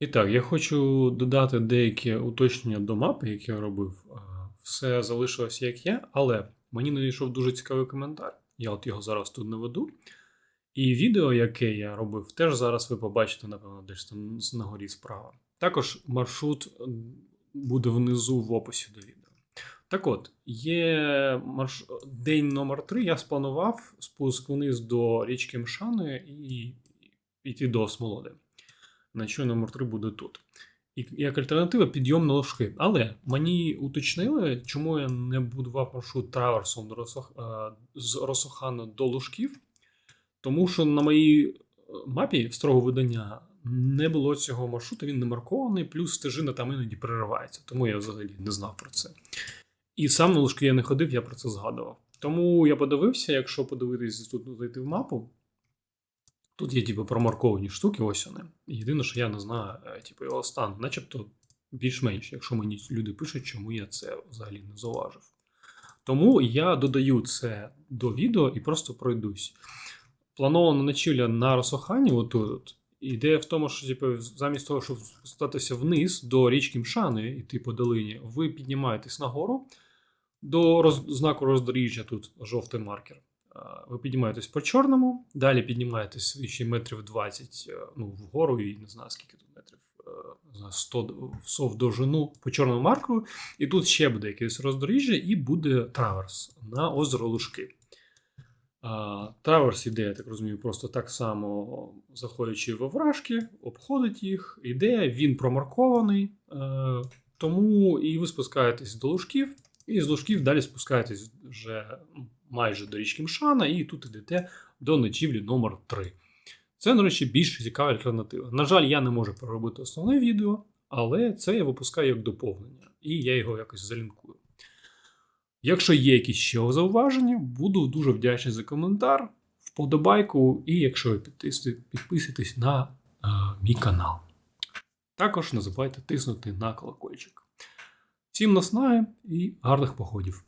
І так, я хочу додати деякі уточнення до мапи, які я робив. Все залишилось як є, але мені надійшов дуже цікавий коментар. Я от його зараз тут наведу. І відео, яке я робив, теж зараз ви побачите, напевно, десь там на горі справа. Також маршрут буде внизу в описі до відео. Так от, є марш... день номер 3 я спланував спуск вниз до річки Мшани і йти до Смолоди. Ночой номер 3 буде тут. І як альтернатива підйом на ложки. Але мені уточнили, чому я не будував маршрут траверсом до Росох... е, з Росохана до Лужків. Тому що на моїй е, мапі старого видання не було цього маршруту, він не маркований, плюс стежина там іноді переривається. Тому я взагалі не знав про це. І сам на Лужки я не ходив, я про це згадував. Тому я подивився, якщо подивитись тут зайти в мапу, Тут є, типу, промарковані штуки, ось вони. Єдине, що я не знаю, е, типу, його стан, начебто більш-менш, якщо мені люди пишуть, чому я це взагалі не зауважив. Тому я додаю це до відео і просто пройдусь. Планована ночівля на Росохані, отут. Ідея в тому, що типу, замість того, щоб спустатися вниз до річки Мшани, іти по долині, ви піднімаєтесь нагору до роз... знаку роздоріжжя, тут жовтий маркер. А, Ви піднімаєтесь по чорному, далі піднімаєтесь ще метрів 20 е, ну, вгору, і не знаю скільки тут метрів, е, не знаю, 100 100 в довжину по чорному маркеру. І тут ще буде якесь роздоріжжя, і буде траверс на озеро Лужки. Траверс іде, я так розумію, просто так само заходячи в овражки, обходить їх, іде, він промаркований, е, тому і ви спускаєтесь до лужків, і з лужків далі спускаєтесь вже майже до річки Мшана, і тут йдете до ночівлі номер 3 Це, до речі, більш цікава альтернатива. На жаль, я не можу переробити основне відео, але це я випускаю як доповнення, і я його якось залінкую. Якщо є якісь ще зауваження, буду дуже вдячний за коментар, вподобайку, і якщо ви підписуєтесь на е, мій канал. Також не забувайте тиснути на колокольчик. Всім наснаги і гарних походів!